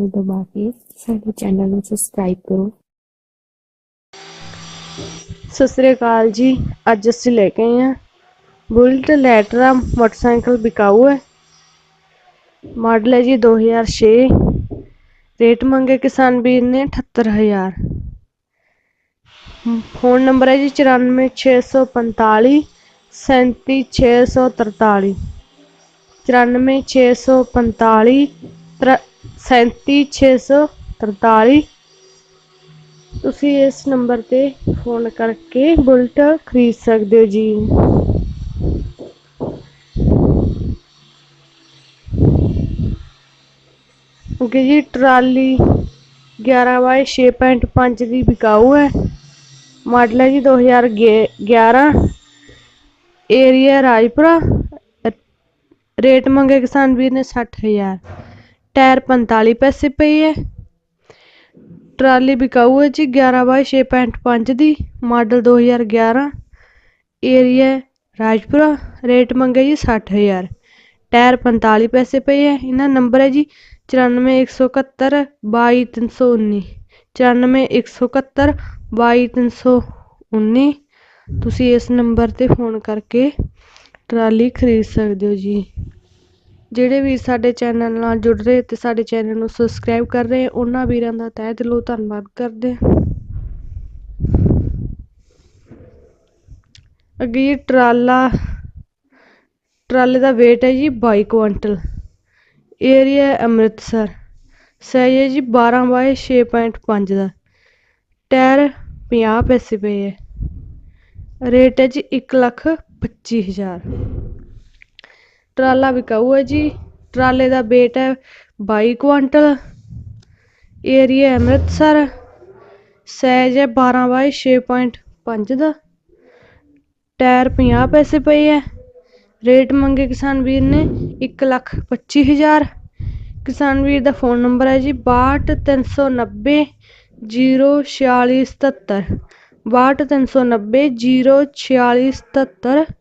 ਨੂੰ ਦਬਾ ਕੇ ਸਾਡੇ ਚੈਨਲ ਨੂੰ ਸਬਸਕ੍ਰਾਈਬ ਕਰੋ। ਸਤਿ ਸ੍ਰੀ ਅਕਾਲ ਜੀ। ਅੱਜ ਅਸੀਂ ਲੈ ਕੇ ਆਏ ਹਾਂ ਬੁਲਟ ਲੈਟਰਾ ਮੋਟਰਸਾਈਕਲ ਬਿਕਾਊ ਹੈ। ਮਾਡਲ ਹੈ ਜੀ 2006 ਰੇਟ ਮੰਗੇ ਕਿਸਾਨ ਵੀਰ ਨੇ 78000 ਫੋਨ ਨੰਬਰ ਹੈ ਜੀ 94645 37643 94645 37643 ਤੁਸੀਂ ਇਸ ਨੰਬਰ ਤੇ ਫੋਨ ਕਰਕੇ ਬੁਲਟ ਖਰੀਦ ਸਕਦੇ ਹੋ ਜੀ। ਓਕੇ ਜੀ ਟਰਾਲੀ 11 ਬਾਈ 6.5 ਦੀ ਵਿਕਾਊ ਹੈ। ਮਾਡਲ ਹੈ ਜੀ 2011 ਏਰੀਆ ਰਾਜਪੁਰਾ। ਰੇਟ ਮੰਗੇ ਕਿਸਾਨ ਵੀਰ ਨੇ 60000 ਟਾਇਰ 45 ਪੈਸੇ ਪਈ ਹੈ ਟਰਾਲੀ ਬਿਕਾਊ ਹੈ ਜੀ 11 ਬਾਈ 6.5 ਦੀ, ਮਾਡਲ 2011 ਏਰੀਆ ਰਾਜਪੁਰਾ, ਰੇਟ ਮੰਗਿਆ ਜੀ 60000 ਟਾਇਰ 45 ਪੈਸੇ ਪਏ ਹੈ ਇਹਨਾਂ ਨੰਬਰ ਹੈ ਜੀ 94171 22319 94171 22319 ਤੁਸੀਂ ਇਸ ਨੰਬਰ ਤੇ ਫੋਨ ਕਰਕੇ ਟਰਾਲੀ ਖਰੀਦ ਸਕਦੇ ਹੋ ਜੀ। ਜਿਹੜੇ ਵੀ ਸਾਡੇ ਚੈਨਲ ਨਾਲ ਜੁੜ ਰਹੇ ਅਤੇ ਸਾਡੇ ਚੈਨਲ ਨੂੰ ਸਬਸਕ੍ਰਾਈਬ ਕਰ ਰਹੇ, ਉਹਨਾਂ ਵੀਰਾਂ ਦਾ ਤਹਿ ਦਿਲੋਂ ਧੰਨਵਾਦ ਕਰਦੇ ਅੱਗੇ ਜੀ ਟਰਾਲਾ, ਟਰਾਲੇ ਦਾ weight ਹੈ ਜੀ 22 ਕੁਇੰਟਲ। ਏਰੀਆ ਅੰਮ੍ਰਿਤਸਰ। ਸਾਈਜ਼ ਹੈ ਜੀ 12 ਬਾਏ 6.5 ਦਾ। ਟਾਇਰ 50 ਪੈਸੇ ਪਏ ਹੈ। ਰੇਟ ਹੈ ਜੀ 1 ਲੱਖ 25 ਹਜ਼ਾਰ। ਟਰਾਲਾ ਵਿਕਾਊ ਹੈ ਜੀ। ਟਰਾਲੇ ਦਾ weight ਹੈ 22 ਕੁਆਂਟਲ। ਏਰੀਆ ਅੰਮ੍ਰਿਤਸਰ। ਸਾਈਜ਼ ਹੈ 12 ਬਾਏ 6.5 ਦਾ। ਟਾਇਰ 50 ਪੈਸੇ ਪਏ ਹੈ। ਰੇਟ ਮੰਗੇ ਕਿਸਾਨ ਵੀਰ ਨੇ 1 ਲੱਖ 25 ਹਜ਼ਾਰ। ਕਿਸਾਨ ਵੀਰ ਦਾ ਫੋਨ ਨੰਬਰ ਹੈ ਜੀ 62390 04677 62390 04677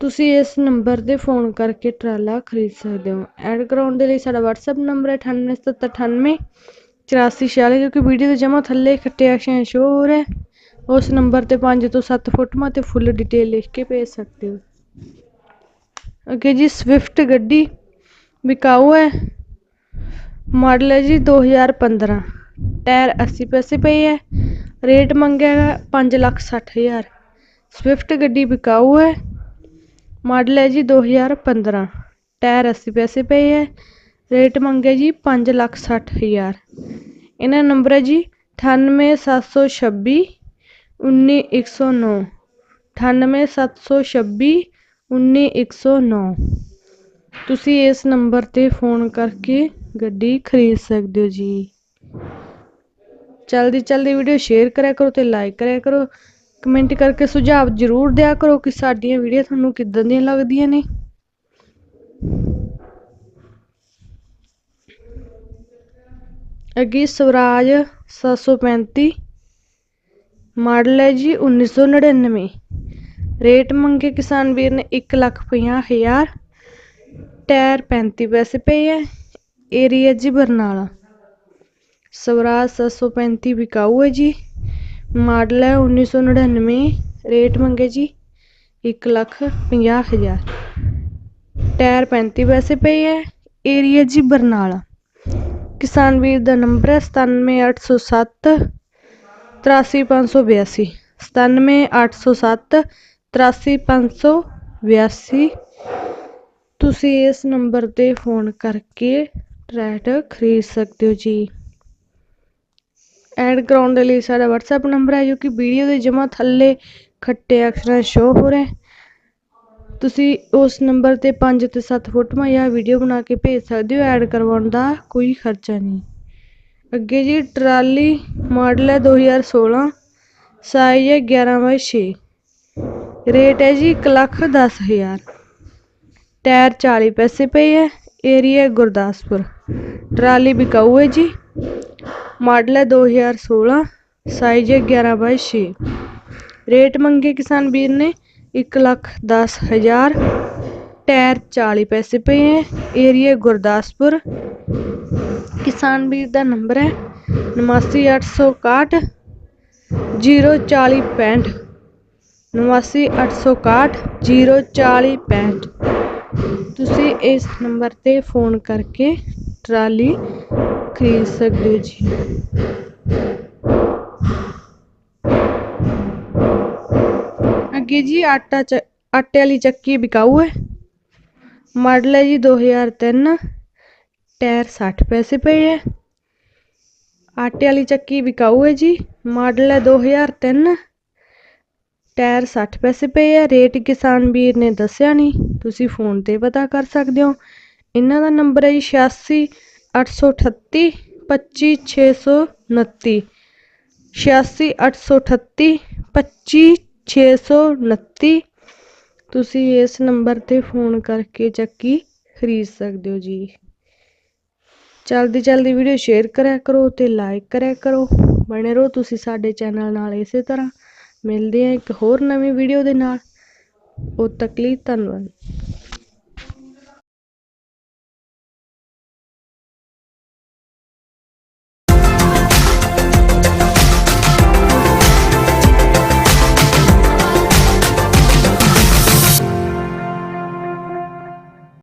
ਤੁਸੀਂ ਇਸ ਨੰਬਰ ਤੇ ਫੋਨ ਕਰਕੇ ਟਰਾਲਾ ਖਰੀਦ ਸਕਦੇ ਹੋ। ਐਡ ਕਰਾਉਣ ਦੇ ਲਈ ਸਾਡਾ ਵਟਸਐਪ ਨੰਬਰ ਹੈ 987798 8446 ਜੋ ਕਿ ਵੀਡੀਓ ਦੇ ਜਮਾ ਥੱਲੇ ਖੱਟੇ ਅਕਸ਼ਰਾਂ ਸ਼ੋ ਹੋ। ਰਿਹਾ ਉਸ ਨੰਬਰ ਤੇ ਪੰਜ ਤੋਂ ਸੱਤ ਫੋਟੋਆਂ ਅਤੇ ਫੁੱਲ ਡਿਟੇਲ ਲਿਖ ਕੇ ਭੇਜ ਸਕਦੇ ਹੋ। ਅੱਗੇ ਜੀ ਸਵਿਫਟ ਗੱਡੀ ਵਿਕਾਊ ਹੈ। ਮਾਡਲ ਹੈ ਜੀ 2015 ਟਾਇਰ 80 ਪੈਸੇ ਪਏ ਹੈ। ਰੇਟ ਮੰਗਿਆ ਹੈ 5 ਲੱਖ 60 ਹਜ਼ਾਰ। ਸਵਿਫਟ ਗੱਡੀ ਵਿਕਾਊ ਹੈ। ਮਾਡਲ ਹੈ ਜੀ 2015 ਟਾਇਰ 80 ਪੈਸੇ ਪਏ ਹੈ ਰੇਟ ਮੰਗਿਆ ਜੀ 5 ਲੱਖ 60 ਹਜ਼ਾਰ। ਇਹਨਾਂ ਨੰਬਰ ਹੈ ਜੀ 98726 19109 98726 19109 ਤੁਸੀਂ ਇਸ ਨੰਬਰ ਤੇ ਫੋਨ ਕਰਕੇ ਗੱਡੀ ਖਰੀਦ ਸਕਦੇ ਹੋ ਜੀ। ਜਲਦੀ ਜਲਦੀ ਵੀਡੀਓ ਸ਼ੇਅਰ ਕਰਿਆ ਕਰੋ ਤੇ ਲਾਈਕ ਕਰਿਆ ਕਰੋ। ਕਮੈਂਟ ਕਰਕੇ ਸੁਝਾਅ ਜ਼ਰੂਰ ਦਿਆ ਕਰੋ ਕਿ ਸਾਡੀਆਂ ਵੀਡੀਓ ਤੁਹਾਨੂੰ ਕਿੱਦਾਂ ਦੀਆਂ ਲੱਗਦੀਆਂ ਨੇ। ਅੱਗੇ ਸਵਰਾਜ 735 ਮਾਡਲ ਹੈ ਜੀ 1999 ਰੇਟ ਮੰਗੇ ਕਿਸਾਨ ਵੀਰ ਨੇ 1 ਲੱਖ ਪੰਜਾਹ ਹਜ਼ਾਰ, ਟਾਇਰ 35 ਪੈਸੇ ਪਏ ਹੈ ਏਰੀਆ ਜੀ ਬਰਨਾਲਾ। ਸਵਰਾਜ 735 ਵਿਕਾਊ ਹੈ ਜੀ। ਮਾਡਲ ਹੈ 1999 ਰੇਟ ਮੰਗੇ ਜੀ ਇੱਕ ਲੱਖ ਪੰਜਾਹ ਹਜ਼ਾਰ। ਟਾਇਰ 35 ਪੈਸੇ ਪਏ ਹੈ ਏਰੀਆ ਜੀ ਬਰਨਾਲਾ। ਕਿਸਾਨ ਵੀਰ ਦਾ ਨੰਬਰ ਹੈ ਸਤਾਨਵੇਂ ਅੱਠ ਸੌ ਸੱਤ, ਤਰਾਸੀ ਪੰਜ ਸੌ ਬਿਆਸੀ। ਸਤਾਨਵੇਂ ਅੱਠ ਸੌ ਸੱਤ, ਤਰਾਸੀ ਪੰਜ ਸੌ ਬਿਆਸੀ। ਤੁਸੀਂ ਇਸ ਨੰਬਰ ਤੇ ਫੋਨ ਕਰਕੇ ਟਰੈਕਟਰ ਖਰੀਦ ਸਕਦੇ ਹੋ ਜੀ। ਐਡ ਕਰਾਉਣ ਦੇ ਲਈ ਸਾਡਾ WhatsApp ਨੰਬਰ ਹੈ ਜੋ ਕਿ ਵੀਡੀਓ ਦੇ ਜਮਾ ਥੱਲੇ ਖੱਟੇ ਅਕਸ਼ਰਾਂ ਸ਼ੋ ਹੋ ਰਿਹਾ ਤੁਸੀਂ ਉਸ ਨੰਬਰ ਤੇ 5 ਤੇ 7 ਫੋਟੋਆਂ ਜਾਂ ਵੀਡੀਓ ਬਣਾ ਕੇ ਭੇਜ ਸਕਦੇ ਹੋ, ਐਡ ਕਰਵਾਉਣ ਦਾ ਕੋਈ ਖਰਚਾ ਨਹੀਂ। ਅੱਗੇ ਜੀ, ਟਰਾਲੀ ਮਾਡਲ ਹੈ 2016 ਸਾਈਜ਼ ਹੈ 11 ਬਾਈ 6 ਰੇਟ ਹੈ ਜੀ 1 ਲੱਖ 10 ਹਜ਼ਾਰ। ਟਾਇਰ 40 ਪੈਸੇ ਪਏ ਹੈ ਏਰੀਆ ਗੁਰਦਾਸਪੁਰ। ਟਰਾਲੀ ਬਿਕਾਊ ਹੈ ਜੀ। ਮਾਡਲ ਹੈ 2016 ਸਾਈਜ਼ ਹੈ 11 ਬਾਈ 6 ਰੇਟ ਮੰਗੇ ਕਿਸਾਨ ਵੀਰ ਨੇ 1 ਲੱਖ 10 ਹਜ਼ਾਰ। ਟਾਇਰ 40 ਪੈਸੇ ਪਏ ਹੈ। ਏਰੀਆ ਗੁਰਦਾਸਪੁਰ। ਕਿਸਾਨ ਵੀਰ ਦਾ ਨੰਬਰ ਹੈ 89861 04065 89861 04065 ਤੁਸੀਂ ਇਸ ਨੰਬਰ ਤੇ ਫੋਨ ਕਰਕੇ ਟਰਾਲੀ ਖਰੀਦ ਸਕਦੇ ਹੋ ਜੀ। ਅੱਗੇ ਜੀ ਆਟਾ ਆਟੇ ਵਾਲੀ ਚੱਕੀ ਵਿਕਾਊ ਹੈ। ਮਾਡਲ ਹੈ ਜੀ 2003 ਟਾਇਰ 60 ਪੈਸੇ ਪਏ ਹੈ। ਆਟੇ ਵਾਲੀ ਚੱਕੀ ਵਿਕਾਊ ਹੈ ਜੀ। ਮਾਡਲ ਹੈ 2003 ਟਾਇਰ 60 ਪੈਸੇ ਪਏ ਹੈ। ਰੇਟ ਕਿਸਾਨ ਵੀਰ ਨੇ ਦੱਸਿਆ ਨਹੀਂ। ਤੁਸੀਂ ਫੋਨ ਤੇ ਪਤਾ ਕਰ ਸਕਦੇ ਹੋ। ਇਹਨਾਂ ਦਾ ਨੰਬਰ ਹੈ ਜੀ 86 838 25629 86 838 25629 ਤੁਸੀਂ ਇਸ ਨੰਬਰ ਤੇ ਫੋਨ ਕਰਕੇ ਚੱਕੀ ਖਰੀਦ ਸਕਦੇ ਹੋ ਜੀ। ਜਲਦੀ ਜਲਦੀ ਵੀਡੀਓ ਸ਼ੇਅਰ ਕਰਿਆ ਕਰੋ ਤੇ ਲਾਈਕ ਕਰਿਆ ਕਰੋ। ਬਣੇ ਰਹੋ ਤੁਸੀਂ ਸਾਡੇ ਚੈਨਲ ਨਾਲ ਇਸੇ ਤਰ੍ਹਾਂ। ਮਿਲਦੇ ਹਾਂ ਇੱਕ ਹੋਰ ਨਵੀਂ ਵੀਡੀਓ ਦੇ ਨਾਲ। ਉਹ ਤੱਕ ਲਈ ਧੰਨਵਾਦ।